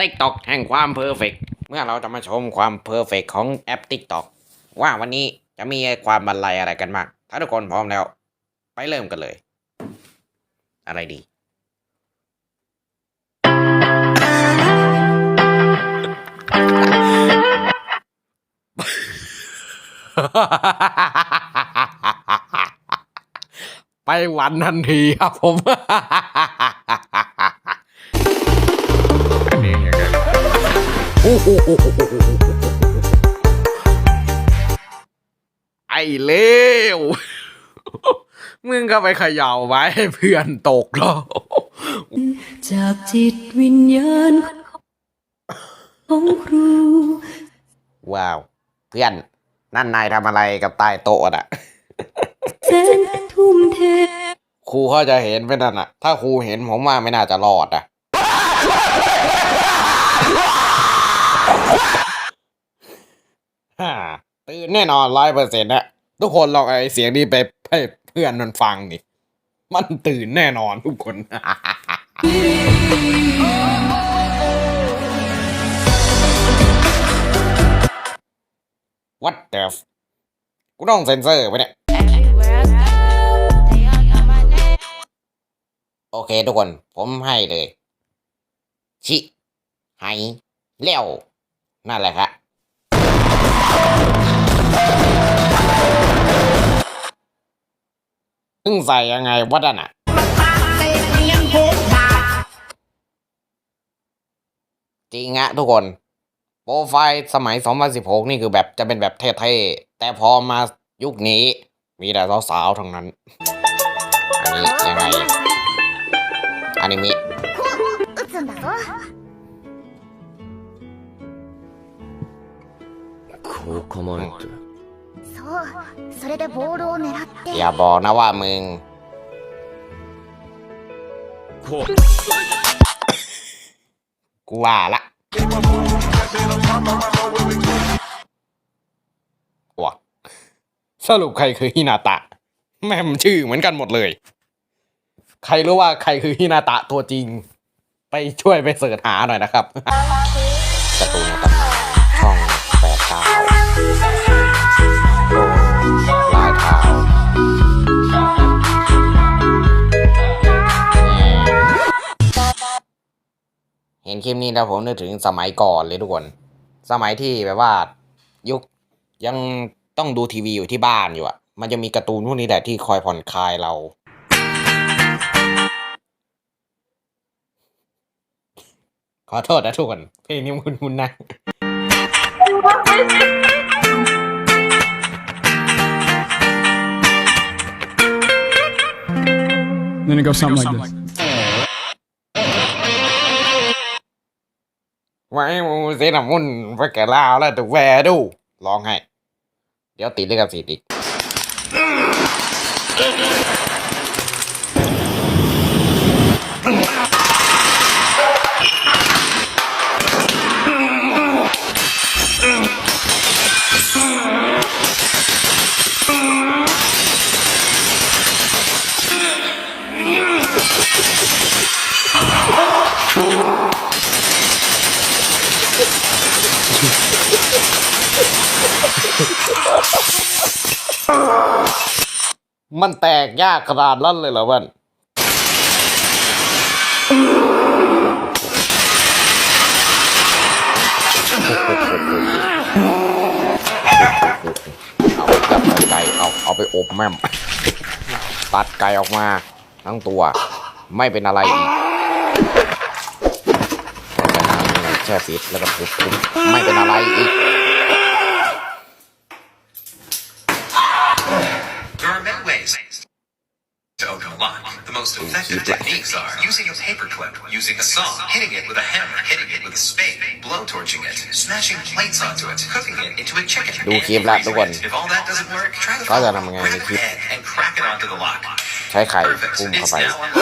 TikTok แห่งความเพอร์เฟกเมื่อเราจะมาชมความเพอร์เฟกของแอป TikTok ว่าวันนี้จะมีความบรรลัยอะไรกันบ้างถ้าทุกคนพร้อมแล้ว ไปเริ่มกันเลย อะไรดีไปวันทันทีครับผม ไอ้เลวมึงก็ไปเขย่าไว้ให้เพื่อนตกแล้วจากจิตวิญญาณของครู ว้าว เพื่อน นั่นนายทำอะไรกับใต้โต๊ะอะแสนทุ่มเทครูเขาจะเห็นไปนั่นอะ ถ้าครูเห็นผมว่าไม่น่าจะรอดอะ ฮ่าตื่นแน่นอนร้อยเปอร์เซ็นต์นะทุกคนลองไอ้เสียงนี้ไปให้เพื่อนมันฟังดิมันตื่นแน่นอนทุกคน What the กูต้องเซ็นเซอร์ไปเนี่ย โอเคทุกคน ผมให้เลย ชิไฮเลี้ยว นั่นแหละครับซึ่งใส่ยังไงวัดน่ะจริงอะทุกคน โปรไฟล์สมัย 2016 นี่คือแบบจะเป็นแบบเท่ๆ แต่พอมายุคนี้มีแต่สาวๆทั้งนั้น อันนี้ยังไงอันิเม ะ 打つんだぞこう構えてそうそれでボールを狙って อย่าบอกนะว่ามึง こう กูว่าละวะสรุปใครคือฮินาตะ แม่มนชื่อเหมือนกันหมดเลย ใครรู้ว่าใครคือฮินาตะตัวจริง ไปช่วยไปเสิร์ชหาหน่อยนะครับการ์ตูนนะครั นคลิปนี้แล้วผมนึกถึงสมัยก่อนเลยทุกคน สมัยที่แบบว่ายุคยังต้องดูทีวีอยู่ที่บ้านอยู่อะมันจะมีการ์ตูนพวกนี้แหละที่คอยผ่อนคลายเรา ขอโทษนะทุกคนเพลงนี้มันคุณนะ Then it goes something like this. ไว้มูเซนามุนไปแก่ลาวแล้วถูกแวดูร้องให้ เดี๋ยวติดด้วยกับสิทธิ์อีก มันแตกยากขนาดนั้นเลยเหรอเพื่อนเอาจับไก่เอาเอาไปอบแม่มตัดไก่ออกมา ทั้งตัว ไม่เป็นอะไรอีกแช่ฟิตแล้วก็ทุบไม่เป็นอะไรอีก The most effective techniques are using a paperclip, using a saw, hitting it with a hammer, hitting it with a spade, blowtorching it, smashing plates onto it, cooking it into a chicken, ดู and คลิปละทุกคน freezing it. If all that doesn't work, try the ก็จะ following. ทำยังไง Grab ใน an คลิป egg and crack it onto the lock. ใช้ไข่ Perfect. ทุ่มเข้า It's ไป now unlocked.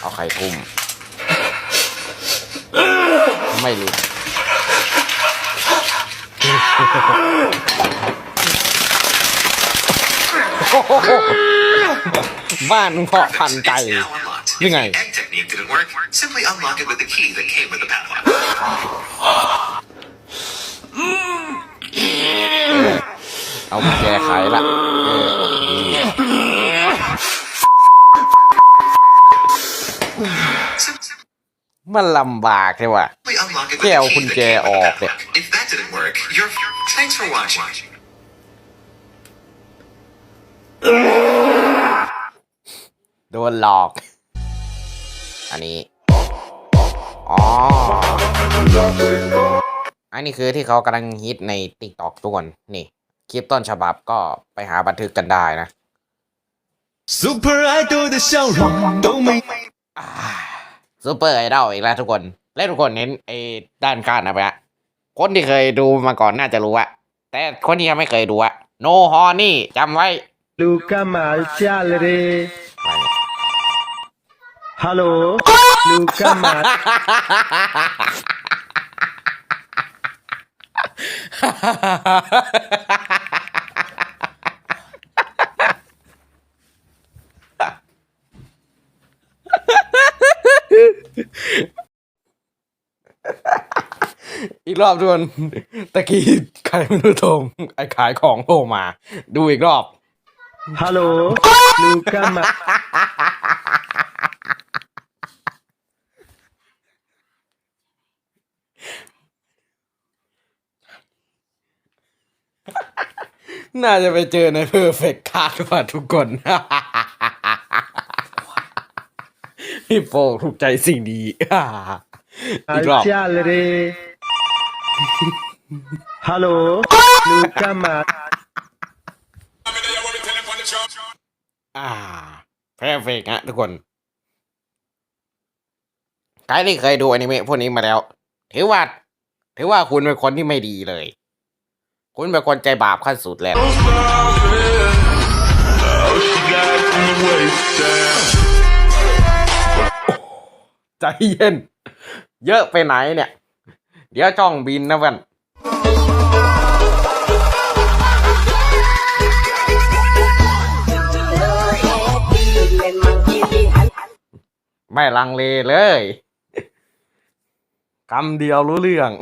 เอาไข่ทุ่มไม่รู้ บ้านมึงเพาะพันธุ์ไก่ It's now unlocked. If Như này. the egg technique didn't work, work, simply unlock it with the key that came with the padlock. เอากุญแจไขละเออดี Simply มันลำบากใช่ว่ะ unlock it with แค่เอา the กุ key ญ that แจ came อ with อ the กเนี่ย padlock. If that didn't work, you're. Thanks for watching. โดนหลอก อันนี้ อ๋อ อันนี้คือที่เขากำลังฮิตในติ๊กตอกทุกคน นี่ คลิปต้นฉบับก็ไปหาบันทึกกันได้นะ Super Idol 的笑容都没。 ซูเปอร์ไอดอลอีกแล้วทุกคน และทุกคนเน้นไอ้ด้านการนะไปะคนที่เคยดูมาก่อนน่าจะรู้อะแต่คนที่ยังไม่เคยดูอะโนฮอนี่จำไว้ Luca Marcialre. อะไรเนี่ย Hello. Luca Mar. อีกรอบทุกคนตะกี้ใครไม่รู้โทรไอ้ขายของโทรมา ดูอีกรอบ Hello. Luca Mar. น่าจะไปเจอใน Perfect Card ว่ะทุกคนพี่โฟถูกใจสิ่งนี้อีกรอบ Marcialre. Hello. Luca Mar. อ่า Perfect ฮะทุกคนใครที่เคยดูอนิเมะพวกนี้มาแล้ว ถือว่า ถือว่าคุณเป็นคนที่ไม่ดีเลย คุณเป็นคนใจบาปขั้นสุดแล้ว ใจเย็น เยอะไปไหนเนี่ย เดี๋ยวจ้องบินนะเพื่อนไม่ลังเลเลยคำเดียวรู้เรื่อง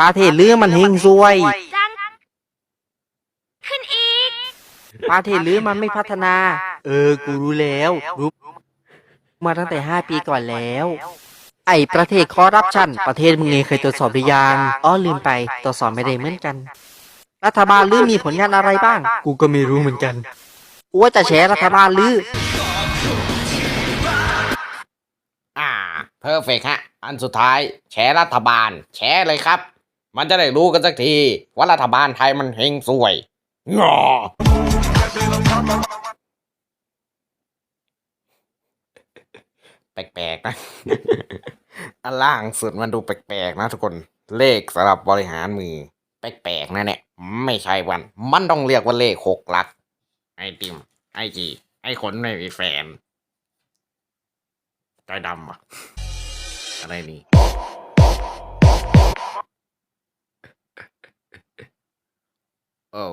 ประเทศลือมันเฮงซวยขึ้นอีก ประเทศลือมันไม่พัฒนา เออ กูรู้แล้ว รู้มาตั้งแต่ห้าปีก่อนแล้ว ไอประเทศคอร์รัปชันประเทศมึงเองเคยตรวจสอบหรือยังอ๋อลืมไปตรวจสอบไม่ได้เหมือนกัน รัฐบาลลือมีผลงานอะไรบ้าง กูก็ไม่รู้เหมือนกันกูว่าจะแฉรัฐบาลลือ อ่าเพอร์เฟกฮะ อันสุดท้ายแชร์รัฐบาลแชร์เลยครับ มันจะได้รู้กันสักทีว่ารัฐบาลไทยมันเฮงสวยงอแปลกๆนะอันล่างสุดมันดูแปลกๆนะทุกคน เลขสำหรับบริหารมือ แปลกๆนะเนี่ยไม่ใช่วัน มันต้องเรียกว่าเลขหกหลัก ไอติม ไอจี ไอคนไม่มีแฟนใจดำอะอะไรนี่ โอ้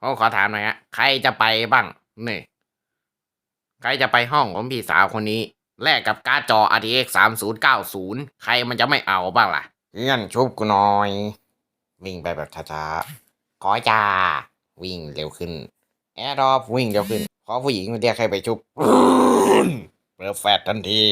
โอ้ขอถามหน่อยฮะใครจะไปบ้างนี่ใครจะไปห้องของพี่สาวคนนี้ แลกกับการ์ดจอ RTX 3090 ใครมันจะไม่เอาบ้างล่ะเงื่อนชุบกูหน่อย วิ่งไปแบบช้าๆขอจ้า วิ่งเร็วขึ้น แอร์ดรอปวิ่งเร็วขึ้น ขอผู้หญิงมาเรียกให้ไปชุบเปิดแฟดทันที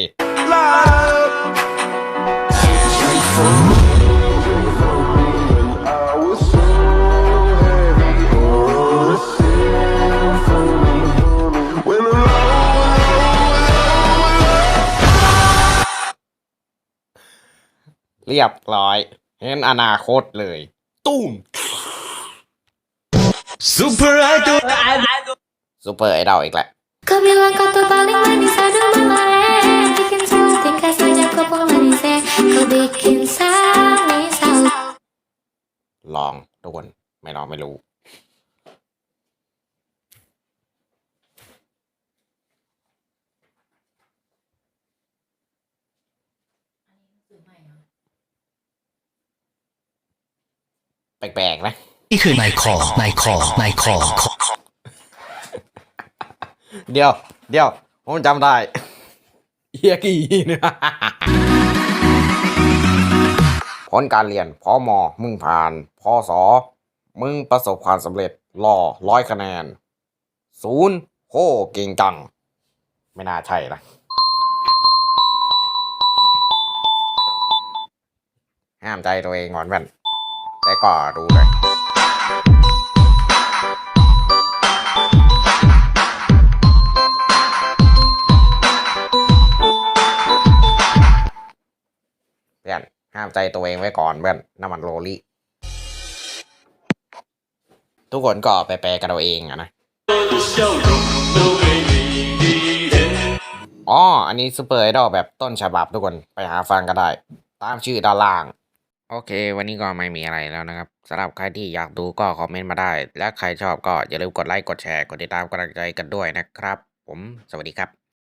เรียบร้อยเห็นอนาคตเลย ตุ้ม Super Idol ซูเปอร์ไอดอลอีกแล้ว Kau bilang kau tuh paling manis aduh mama eh Bikin semua tingkah saja kau pun manis eh Kau bikin saling saling ลองทุกคนไม่ลองไม่รู้ แปลกๆนะนี่คือในคอในคอในคอเดี๋ยว เดี๋ยว ผมจำได้เฮียกี่เนี่ยผลการเรียนพอมอมึงผ่านพอสอมึงประสบความสำเร็จรอร้อยคะแนนศูนย์โหเก่งจัง ไม่น่าใช่นะห้ามใจตัวเองก่อนเพื่อน แต่ก็ดูเลยเพื่อนห้ามใจตัวเองไว้ก่อนเพื่อนน้ำมันโรลี่ทุกคนก็ไปแปลกันเอาเองอะนะอ๋อ อันนี้ซูเปอร์ไอดอลแบบต้นฉบับทุกคนไปหาฟังก็ได้ ตามชื่อด้านล่าง โอเค วันนี้ก็ไม่มีอะไรแล้วนะครับสำหรับใครที่อยากดูก็คอมเมนต์มาได้ และใครชอบก็อย่าลืมกดไลค์กดแชร์กดติดตามกำลังใจกันด้วยนะครับ ผมสวัสดีครับ